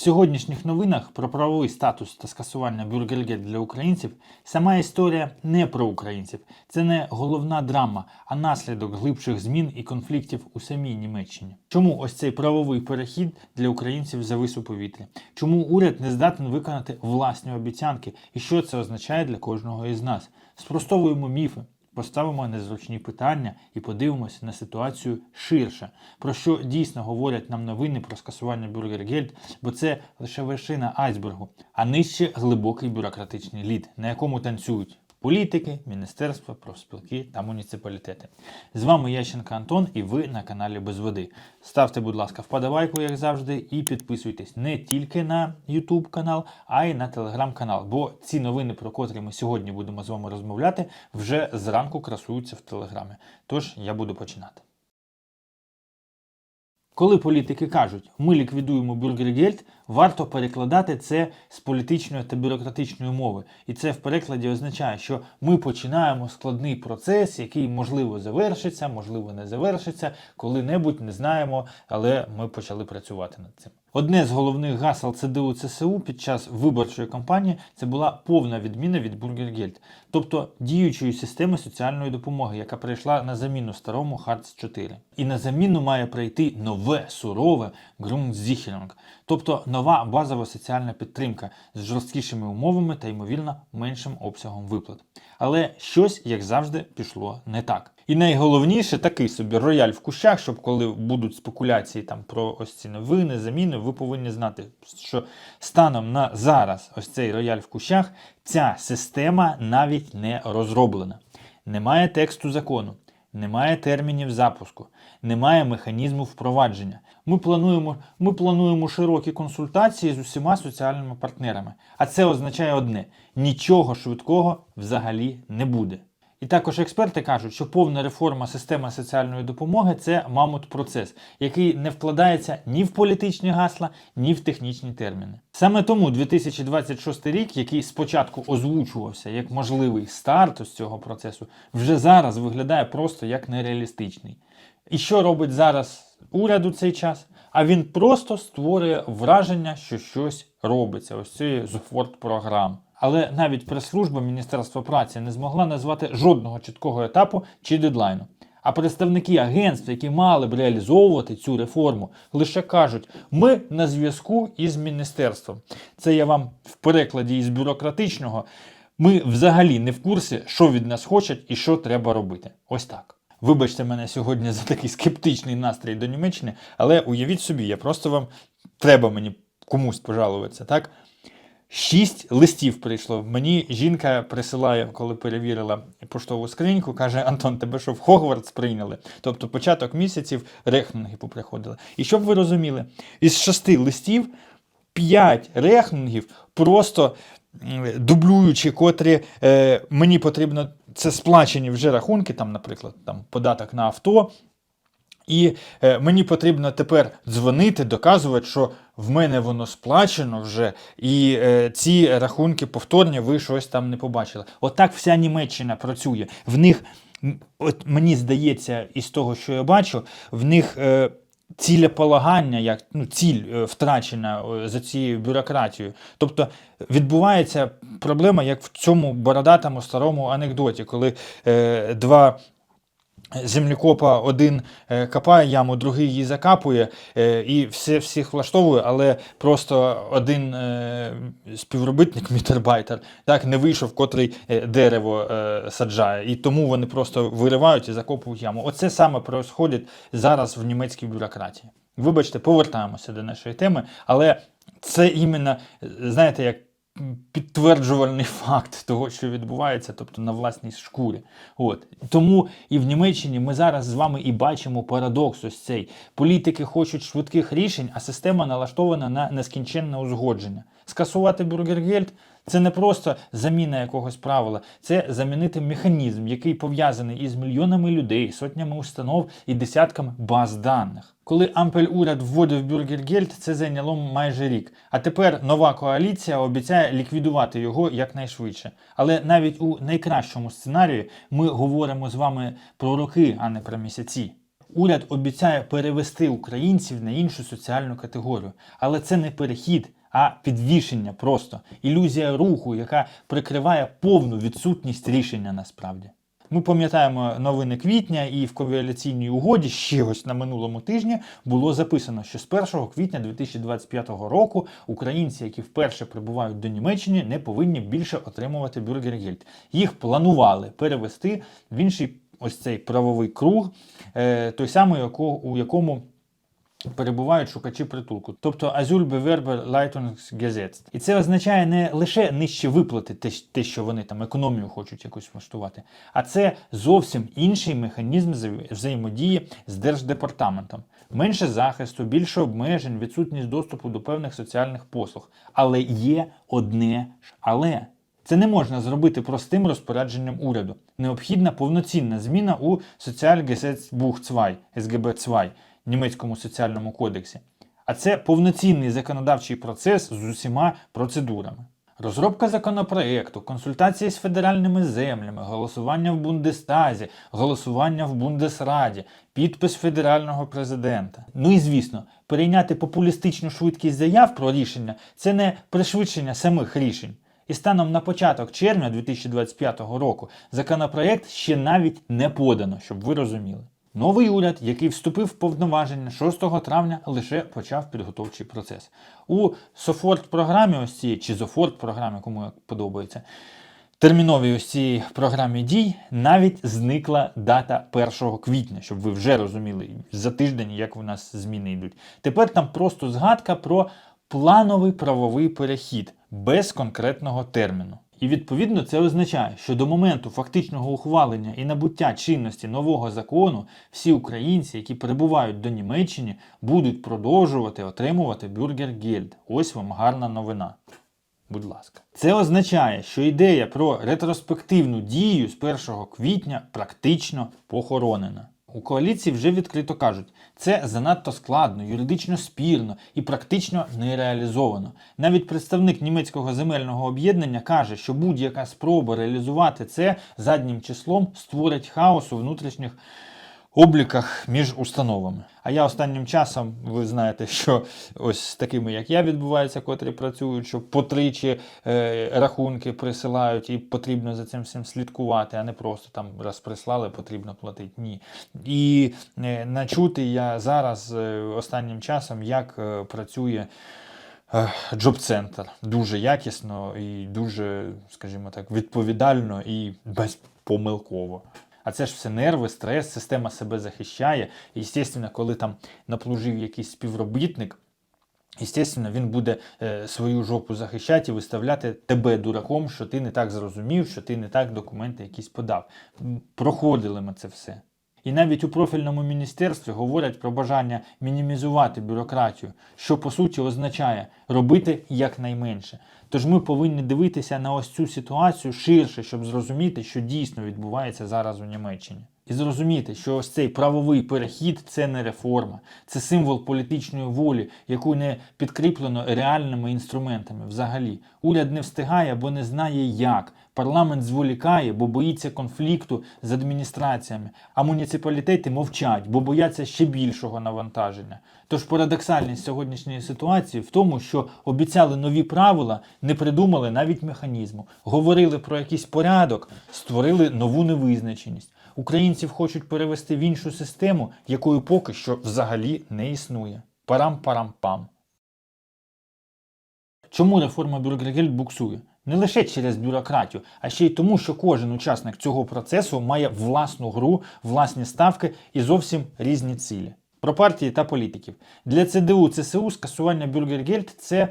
сьогоднішніх новинах про правовий статус та скасування бюргергельд для українців сама історія не про українців. Це не головна драма, а наслідок глибших змін і конфліктів у самій Німеччині. Чому ось цей правовий перехід для українців завис у повітрі? Чому уряд не здатен виконати власні обіцянки? І що це означає для кожного із нас? Спростовуємо міфи. Поставимо незручні питання і подивимося на ситуацію ширше, про що дійсно говорять нам новини про скасування бюргергельд, бо це лише вершина айсбергу, а нижче глибокий бюрократичний лід, на якому танцюють політики, міністерства, профспілки та муніципалітети. З вами Ященко Антон і ви на каналі Без Води. Ставте, будь ласка, вподобайку, як завжди, і підписуйтесь не тільки на YouTube канал, а й на телеграм канал. Бо ці новини, про котрі ми сьогодні будемо з вами розмовляти, вже зранку красуються в телеграмі. Тож я буду починати. Коли політики кажуть, ми ліквідуємо бюргергельд, варто перекладати це з політичної та бюрократичної мови. І це в перекладі означає, що ми починаємо складний процес, який можливо завершиться, можливо не завершиться, коли-небудь не знаємо, але ми почали працювати над цим. Одне з головних гасел ЦДУ ЦСУ під час виборчої кампанії це була повна відміна від бюргергельд, тобто діючої системи соціальної допомоги, яка прийшла на заміну старому Харц 4. І на заміну має прийти нове сурове Grundsicherung, тобто нова базова соціальна підтримка з жорсткішими умовами та ймовірно меншим обсягом виплат. Але щось, як завжди, пішло не так. І найголовніше такий собі рояль в кущах, щоб коли будуть спекуляції там про ось ці новини, заміни, ви повинні знати, що станом на зараз ось цей рояль в кущах, ця система навіть не розроблена. Немає тексту закону, немає термінів запуску, немає механізму впровадження. Ми плануємо, ми плануємо широкі консультації з усіма соціальними партнерами. А це означає одне: нічого швидкого взагалі не буде. І також експерти кажуть, що повна реформа системи соціальної допомоги це мамут процес, який не вкладається ні в політичні гасла, ні в технічні терміни. Саме тому 2026 рік, який спочатку озвучувався як можливий старт із цього процесу, вже зараз виглядає просто як нереалістичний. І що робить зараз уряд у цей час? А він просто створює враження, що щось робиться. Ось цієї зуфорт програм. Але навіть прес-служба Міністерства праці не змогла назвати жодного чіткого етапу чи дедлайну. А представники агентств, які мали б реалізовувати цю реформу, лише кажуть: ми на зв'язку із міністерством. Це я вам в перекладі із бюрократичного. Ми взагалі не в курсі, що від нас хочуть і що треба робити. Ось так. Вибачте мене сьогодні за такий скептичний настрій до Німеччини, але уявіть собі, я просто вам треба мені комусь пожалуватися, так? Шість листів прийшло. Мені жінка присилає, коли перевірила поштову скриньку, каже: Антон, тебе що в Хогвартс прийняли? Тобто початок місяців рехнунги поприходили. І щоб ви розуміли, із шести листів п'ять рехнунгів просто дублюючи, котрі е, мені потрібно, це сплачені вже рахунки, там, наприклад, там, податок на авто. І е, мені потрібно тепер дзвонити, доказувати, що в мене воно сплачено вже, і е, ці рахунки повторні, ви щось там не побачили. Отак вся Німеччина працює. В них, от мені здається, із того, що я бачу, в них. Е, Цілеполагання, як ну, ціль е, втрачена е, за цією бюрократією. Тобто відбувається проблема, як в цьому бородатому старому анекдоті, коли е, два землекопа один е, копає яму, другий її закапує е, і все, всіх влаштовує, але просто один е, співробітник, мітербайтер, так не вийшов, котрий дерево саджає. І тому вони просто виривають і закопують яму. Оце саме відбувається зараз в німецькій бюрократії. Вибачте, повертаємося до нашої теми, але це іменно, знаєте, як підтверджувальний факт того, що відбувається, тобто на власній шкурі. От. Тому і в Німеччині ми зараз з вами і бачимо парадокс ось цей. Політики хочуть швидких рішень, а система налаштована на нескінченне узгодження. Скасувати бюргергельд це не просто заміна якогось правила, це замінити механізм, який пов'язаний із мільйонами людей, сотнями установ і десятками баз даних. Коли Ампель уряд вводив бюргергельд, це зайняло майже рік. А тепер нова коаліція обіцяє ліквідувати його якнайшвидше. Але навіть у найкращому сценарії ми говоримо з вами про роки, а не про місяці. Уряд обіцяє перевести українців на іншу соціальну категорію, але це не перехід, а підвішення просто ілюзія руху, яка прикриває повну відсутність рішення насправді. Ми пам'ятаємо новини квітня, і в коаліційній угоді ще ось на минулому тижні було записано, що з 1 квітня 2025 року українці, які вперше прибувають до Німеччини, не повинні більше отримувати бюргергельд. Їх планували перевести в інший ось цей правовий круг, е, той самий, у якому перебувають шукачі притулку, тобто Asylbewerber Leitungsgesetz. І це означає не лише нижчі виплати, те, що вони там економію хочуть якусь влаштувати, а це зовсім інший механізм вза- взаємодії з держдепартаментом. Менше захисту, більше обмежень, відсутність доступу до певних соціальних послуг. Але є одне ж але. Це не можна зробити простим розпорядженням уряду. Необхідна повноцінна зміна у Sozialgesetzbuch 2, СГБ 2, німецькому соціальному кодексі. А це повноцінний законодавчий процес з усіма процедурами. Розробка законопроекту, консультації з федеральними землями, голосування в Бундестазі, голосування в Бундесраді, підпис федерального президента. Ну і звісно, перейняти популістичну швидкість заяв про рішення це не пришвидшення самих рішень. І станом на початок червня 2025 року законопроект ще навіть не подано, щоб ви розуміли. Новий уряд, який вступив в повноваження 6 травня, лише почав підготовчий процес. У Софорт-програмі, ось цій, чи Зофорт-програмі, кому як подобається, терміновій ось цій програмі дій навіть зникла дата 1 квітня, щоб ви вже розуміли за тиждень, як у нас зміни йдуть. Тепер там просто згадка про плановий правовий перехід без конкретного терміну. І відповідно це означає, що до моменту фактичного ухвалення і набуття чинності нового закону всі українці, які перебувають до Німеччини, будуть продовжувати отримувати бюргергельд. Ось вам гарна новина. Будь ласка, це означає, що ідея про ретроспективну дію з 1 квітня практично похоронена. У коаліції вже відкрито кажуть, це занадто складно, юридично спірно і практично нереалізовано. Навіть представник німецького земельного об'єднання каже, що будь-яка спроба реалізувати це заднім числом створить хаос у внутрішніх обліках між установами. А я останнім часом, ви знаєте, що ось такими, як я, відбувається, котрі працюють, що по тричі е, рахунки присилають, і потрібно за цим всім слідкувати, а не просто там раз прислали, потрібно платити. Ні. І е, начути я зараз е, останнім часом, як е, працює. Джоб-центр дуже якісно і дуже, скажімо так, відповідально і безпомилково. А це ж все нерви, стрес, система себе захищає. І, звісно, коли там наплужив якийсь співробітник, Естественно, він буде е, свою жопу захищати і виставляти тебе дураком, що ти не так зрозумів, що ти не так документи якісь подав. Проходили ми це все. І навіть у профільному міністерстві говорять про бажання мінімізувати бюрократію, що по суті означає робити якнайменше. Тож ми повинні дивитися на ось цю ситуацію ширше, щоб зрозуміти, що дійсно відбувається зараз у Німеччині. І зрозуміти, що ось цей правовий перехід це не реформа, це символ політичної волі, яку не підкріплено реальними інструментами. Взагалі, уряд не встигає, бо не знає як. Парламент зволікає, бо боїться конфлікту з адміністраціями, а муніципалітети мовчать, бо бояться ще більшого навантаження. Тож парадоксальність сьогоднішньої ситуації в тому, що обіцяли нові правила, не придумали навіть механізму, говорили про якийсь порядок, створили нову невизначеність. Українців хочуть перевести в іншу систему, якої поки що взагалі не існує. Парам-парам-пам. Чому реформа Бюргергельд буксує? Не лише через бюрократію, а ще й тому, що кожен учасник цього процесу має власну гру, власні ставки і зовсім різні цілі. Про партії та політиків. Для ЦДУ ЦСУ скасування Бюргергельд це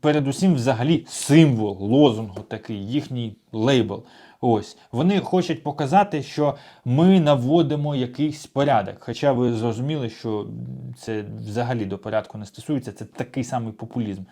передусім взагалі символ лозунгу такий, їхній лейбл. Ось вони хочуть показати, що ми наводимо якийсь порядок. Хоча ви зрозуміли, що це взагалі до порядку не стосується, це такий самий популізм.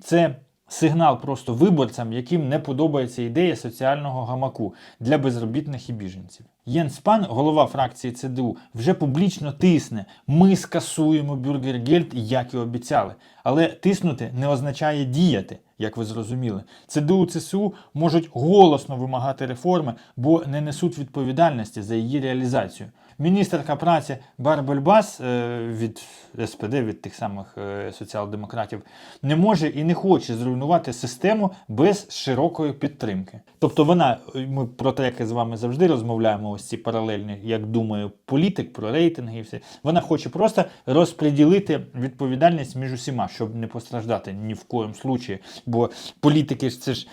Це сигнал просто виборцям, яким не подобається ідея соціального гамаку для безробітних і біженців. Єнс Пан, голова фракції ЦДУ, вже публічно тисне: ми скасуємо бюргергельд, як і обіцяли. Але тиснути не означає діяти, як ви зрозуміли. ЦДУ ЦСУ можуть голосно вимагати реформи, бо не несуть відповідальності за її реалізацію. Міністерка праці Барбельбас е, від СПД, від тих самих е, соціал-демократів, не може і не хоче зруйнувати систему без широкої підтримки. Тобто вона, ми про треки з вами завжди розмовляємо, ось ці паралельні, як думає політик, про рейтинги і все. Вона хоче просто розподілити відповідальність між усіма, щоб не постраждати ні в коєму случаї. Бо політики ж це ж.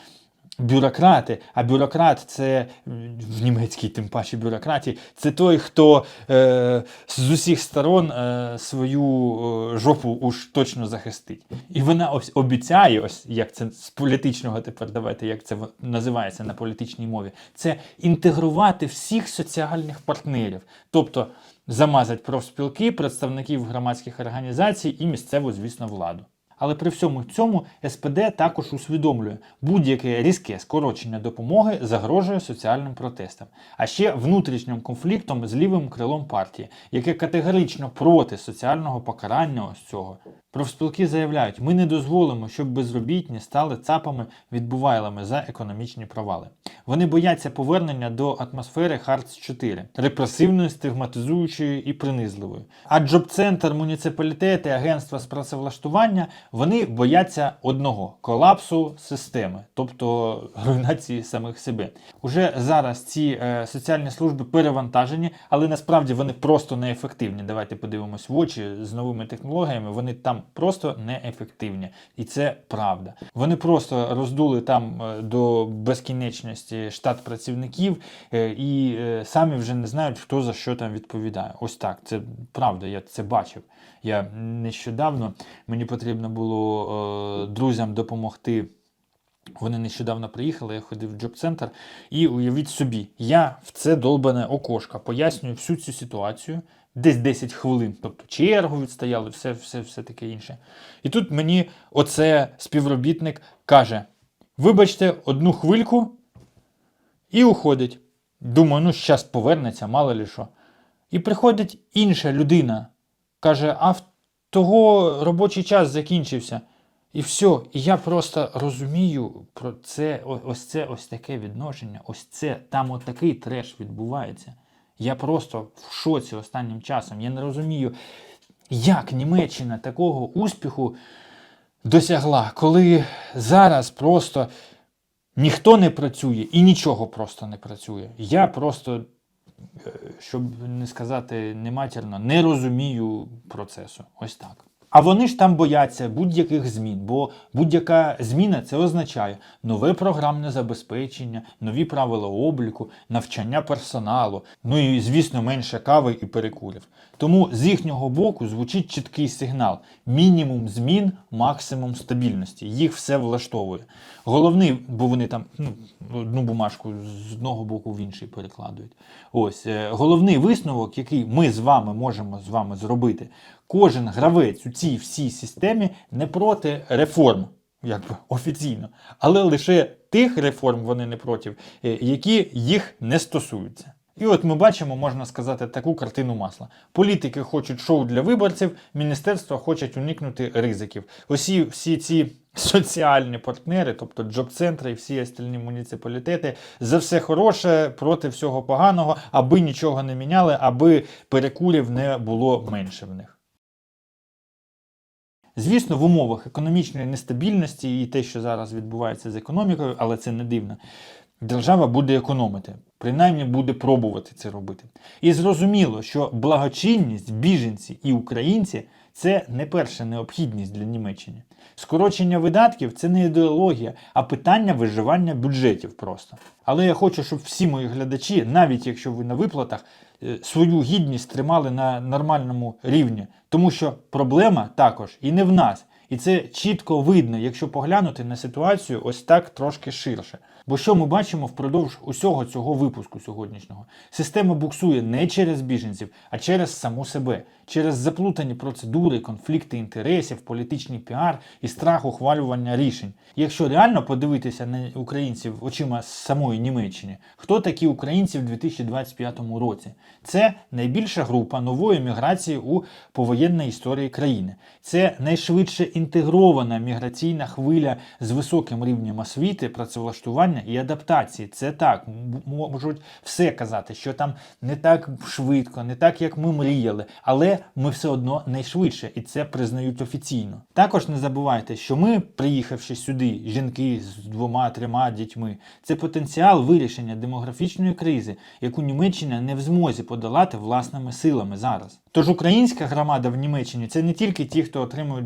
Бюрократи, а бюрократ це в німецькій, тим паче бюрократії, це той, хто е, з усіх сторон е, свою е, жопу уж точно захистить. І вона ось обіцяє, ось як це з політичного тепер давайте, як це називається на політичній мові, це інтегрувати всіх соціальних партнерів, тобто замазати профспілки, представників громадських організацій і місцеву, звісно, владу. Але при всьому цьому СПД також усвідомлює, будь-яке різке скорочення допомоги загрожує соціальним протестам, а ще внутрішнім конфліктом з лівим крилом партії, яке категорично проти соціального покарання ось цього. Профспілки заявляють, ми не дозволимо, щоб безробітні стали цапами відбувайлами за економічні провали. Вони бояться повернення до атмосфери Хартс 4, репресивної, стигматизуючої і принизливої. А джоб-центр, муніципалітети, агентства з працевлаштування вони бояться одного колапсу системи, тобто руйнації самих себе. Уже зараз ці е, соціальні служби перевантажені, але насправді вони просто неефективні. Давайте подивимось в очі з новими технологіями. Вони там просто неефективні, і це правда. Вони просто роздули там е, до безкінечності штат працівників е, і е, самі вже не знають, хто за що там відповідає. Ось так, це правда, я це бачив. Я нещодавно мені потрібно було друзям допомогти. Вони нещодавно приїхали, я ходив в джоб-центр, і уявіть собі, я в це долбане окошко пояснюю всю цю ситуацію, десь 10 хвилин, тобто чергу відстояли, все, все, все таке інше. І тут мені оце співробітник каже: вибачте, одну хвильку і уходить. Думаю, ну зараз повернеться, мало ли що. І приходить інша людина, каже: а в того робочий час закінчився. І все. І я просто розумію про це, ось це ось таке відношення, ось це, там от такий треш відбувається. Я просто в шоці останнім часом. Я не розумію, як Німеччина такого успіху досягла, коли зараз просто ніхто не працює і нічого просто не працює. Я просто, е, щоб не сказати нематерно, не розумію процесу. Ось так. А вони ж там бояться будь-яких змін, бо будь-яка зміна це означає нове програмне забезпечення, нові правила обліку, навчання персоналу, ну і, звісно, менше кави і перекурів. Тому з їхнього боку звучить чіткий сигнал: мінімум змін, максимум стабільності. Їх все влаштовує. Головний, бо вони там ну, одну бумажку з одного боку в інший перекладують. Ось е, головний висновок, який ми з вами можемо з вами зробити. Кожен гравець у цій всій системі не проти реформ, якби офіційно, але лише тих реформ вони не проти, е, які їх не стосуються. І от ми бачимо, можна сказати, таку картину масла. Політики хочуть шоу для виборців, міністерства хочуть уникнути ризиків. Усі всі ці соціальні партнери, тобто джоб-центри і всі остальні муніципалітети, за все хороше проти всього поганого, аби нічого не міняли, аби перекурів не було менше в них. Звісно, в умовах економічної нестабільності і те, що зараз відбувається з економікою, але це не дивно. Держава буде економити, принаймні буде пробувати це робити. І зрозуміло, що благочинність, біженці і українці це не перша необхідність для Німеччини. Скорочення видатків це не ідеологія, а питання виживання бюджетів просто. Але я хочу, щоб всі мої глядачі, навіть якщо ви на виплатах, е, свою гідність тримали на нормальному рівні, тому що проблема також і не в нас. І це чітко видно, якщо поглянути на ситуацію ось так трошки ширше. Бо що ми бачимо впродовж усього цього випуску сьогоднішнього? Система буксує не через біженців, а через саму себе, через заплутані процедури, конфлікти інтересів, політичний піар і страх ухвалювання рішень. Якщо реально подивитися на українців очима з самої Німеччини, хто такі українці в 2025 році? Це найбільша група нової міграції у повоєнній історії країни. Це найшвидше інтегрована міграційна хвиля з високим рівнем освіти, працевлаштування і адаптації. Це так, можуть все казати, що там не так швидко, не так, як ми мріяли, але ми все одно найшвидше, і це признають офіційно. Також не забувайте, що ми, приїхавши сюди, жінки з двома-трьома дітьми, це потенціал вирішення демографічної кризи, яку Німеччина не в змозі подолати власними силами зараз. Тож українська громада в Німеччині це не тільки ті, хто отримують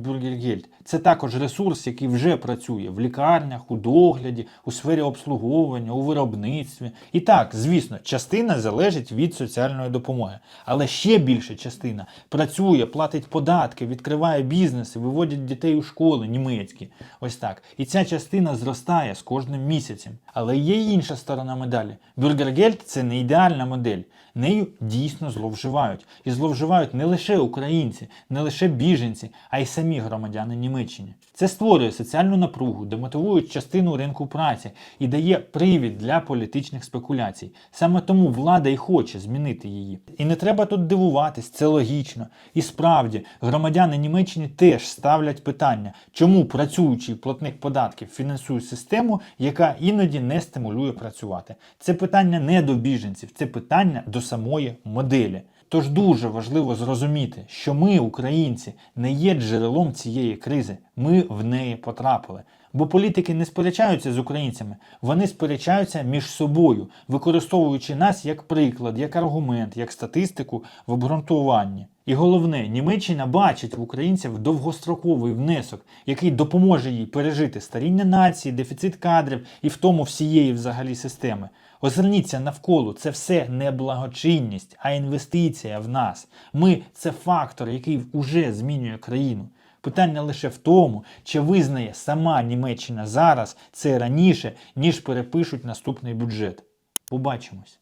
бюргергельд, це також ресурс, який вже працює в лікарнях, у догляді, у сфері обслуговування, у виробництві. І так, звісно, частина залежить від соціальної допомоги, але ще більша частина працює, платить податки, відкриває бізнеси, виводять дітей у школи німецькі. Ось так. І ця частина зростає з кожним місяцем. Але є інша сторона медалі. Бюргергельд це не ідеальна модель. Нею дійсно зловживають. І зловживають не лише українці, не лише біженці, а й самі громадяни Німеччини. Це створює соціальну напругу, демотивує частину ринку праці і дає привід для політичних спекуляцій. Саме тому влада і хоче змінити її. І не треба тут дивуватись, це логічно. І справді, громадяни Німеччини теж ставлять питання, чому працюючий платник податків фінансує систему, яка іноді не стимулює працювати. Це питання не до біженців, це питання самої моделі. Тож дуже важливо зрозуміти, що ми, українці, не є джерелом цієї кризи. Ми в неї потрапили. Бо політики не сперечаються з українцями, вони сперечаються між собою, використовуючи нас як приклад, як аргумент, як статистику в обґрунтуванні. І головне, Німеччина бачить в українців довгостроковий внесок, який допоможе їй пережити старіння нації, дефіцит кадрів і в тому всієї взагалі системи. Озирніться навколо, це все не благочинність, а інвестиція в нас. Ми це фактор, який уже змінює країну. Питання лише в тому, чи визнає сама Німеччина зараз це раніше, ніж перепишуть наступний бюджет. Побачимось.